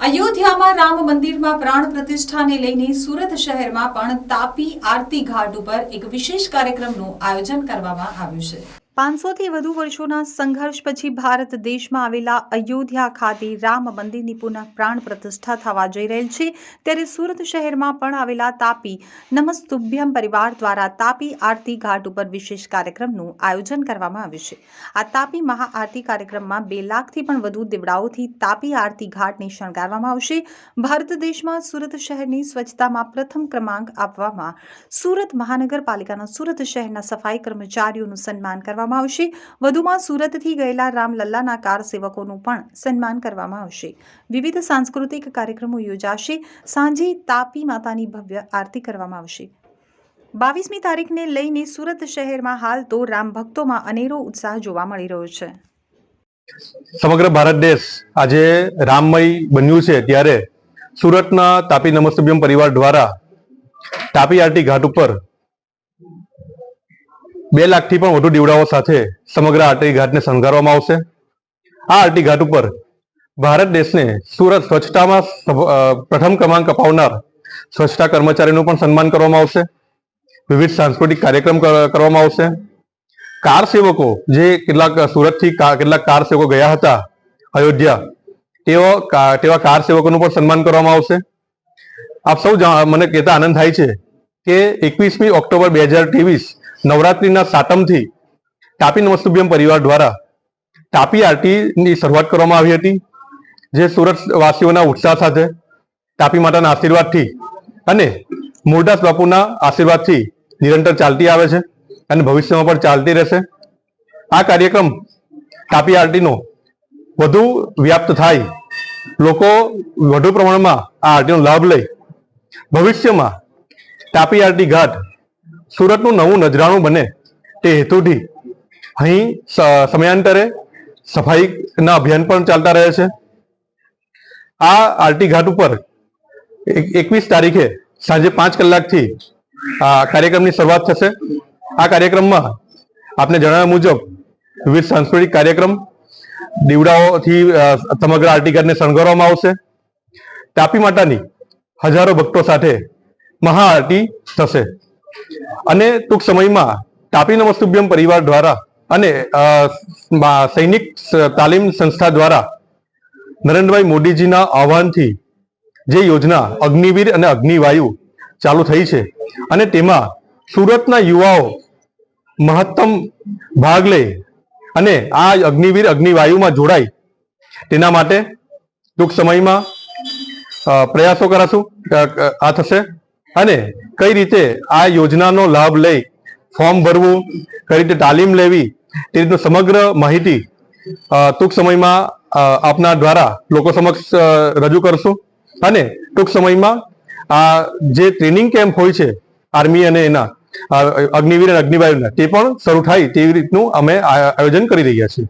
અયોધ્યામાં રામ મંદિરમાં પ્રાણ પ્રતિષ્ઠાને લઈને સુરત શહેરમાં પણ તાપી આરતી ઘાટ ઉપર એક વિશેષ કાર્યક્રમનું આયોજન કરવામાં આવ્યું છે. પાંચસોથી વધુ વર્ષોના સંઘર્ષ પછી ભારત દેશમાં આવેલા અયોધ્યા ખાતે રામ મંદિરની પુનઃ પ્રાણ પ્રતિષ્ઠા થવા જઈ રહેલ છે. ત્યારે સુરત શહેરમાં પણ આવેલા તાપી નમસ્તુભ્યમ પરિવાર દ્વારા તાપી આરતી ઘાટ ઉપર વિશેષ કાર્યક્રમનું આયોજન કરવામાં આવ્યું છે. આ તાપી મહાઆરતી કાર્યક્રમમાં બે લાખથી પણ વધુ દીવડાઓથી તાપી આરતી ઘાટને શણગારવામાં આવશે. ભારત દેશમાં સુરત શહેરની સ્વચ્છતામાં પ્રથમ ક્રમાંક આપવામાં સુરત મહાનગરપાલિકાના સુરત શહેરના સફાઈ કર્મચારીઓનું સન્માન કરવામાં આવશે. વધુમાં સુરતથી ગયેલા રામલલ્લાના કાર સેવકોનું પણ સન્માન કરવામાં આવશે. વિવિધ સાંસ્કૃતિક કાર્યક્રમો યોજાશે. સાંજે તાપી માતાની ભવ્ય આરતી કરવામાં આવશે. બાવીસમી તારીખને લઈને સુરત શહેરમાં હાલ તો રામ ભક્તોમાં અનેરો ઉત્સાહ જોવા મળી રહ્યો છે. સમગ્ર ભારત દેશ આજે રામમય બન્યું છે. ત્યારે સુરતના તાપી નમસ્તભ્યમ પરિવાર દ્વારા તાપી આરટી ઘાટ ઉપર બે લાખથી પણ વધુ દીવડાઓ સાથે સમગ્ર આરટી ઘાટને શણગારવામાં આવશે. આ આરટી ઘાટ ઉપર ભારત દેશને સુરત સ્વચ્છતામાં પ્રથમ ક્રમાંક અપાવનાર સ્વચ્છતા કર્મચારીનું પણ સન્માન કરવામાં આવશે. વિવિધ સાંસ્કૃતિક કાર્યક્રમ કરવામાં આવશે. કાર સેવકો જે કેટલાક સુરતથી કેટલાક કાર સેવકો ગયા હતા અયોધ્યા, તેઓ તેવા કાર સેવકોનું પણ સન્માન કરવામાં આવશે. આપ સૌ મને કહેતા આનંદ થાય છે કે એકવીસમી ઓક્ટોબર બે હજાર ત્રેવીસ નવરાત્રીના સાતમથી તાપી નમસ્તુભ્યમ પરિવાર દ્વારા તાપી આરતીની શરૂઆત કરવામાં આવી હતી, જે સુરત વાસીઓના ઉત્સાહ સાથે તાપી માતાના આશીર્વાદથી અને મૂળદાસ બાપુના આશીર્વાદથી નિરંતર ચાલતી આવે છે અને ભવિષ્યમાં પણ ચાલતી રહેશે. આ કાર્યક્રમ તાપી આરટીનો વધુ વ્યાપ્ત થાય, લોકો વધુ પ્રમાણમાં આ આરટીનો લાભ લઈ ભવિષ્યમાં તાપી આરટી ઘાટ સુરતનું નવું નજરાણું બને તે હેતુથી અહીં સમયાંતરે સફાઈના અભિયાન પણ ચાલતા રહે છે. આ આરટી ઘાટ ઉપર એક- એકવીસ તારીખે સાંજે પાંચ કલાકથી આ કાર્યક્રમની શરૂઆત થશે. આ કાર્યક્રમમાં આપને જણાવ્યા મુજબ વિવિધ સાંસ્કૃતિક કાર્યક્રમ દીવડાઓથી સમગ્ર આરટી ઘાટને શણગારવામાં આવશે. તાપી માતાની હજારો ભક્તો સાથે મહાઆરતી થશે. અને ટૂંક સમયમાં તાપી નમસ્તુભ્યમ પરિવાર દ્વારા અને સૈનિક તાલીમ સંસ્થા દ્વારા નરેન્દ્રભાઈ મોદીજીના આહવાનથી જે યોજના અગ્નિવીર અને અગ્નિવાયુ ચાલુ થઈ છે અને તેમાં સુરતના યુવાઓ મહત્તમ ભાગ લે અને આ અગ્નિવીર અગ્નિવાયુમાં જોડાય તેના માટે ટૂંક સમયમાં પ્રયાસો કરાશું આ થશે અને કઈ રીતે આ યોજનાનો લાભ લઈ ફોર્મ ભરવું, કઈ રીતે તાલીમ લેવી, તે રીતનું સમગ્ર માહિતી ટૂંક સમયમાં આપના દ્વારા લોકો સમક્ષ રજૂ કરશું. અને ટૂંક સમયમાં આ જે ટ્રેનિંગ કેમ્પ હોય છે, આર્મી અને એના અગ્નિવીર અને અગ્નિવાયુના, તે પણ શરૂ થાય તેવી રીતનું અમે આયોજન કરી રહ્યા છીએ.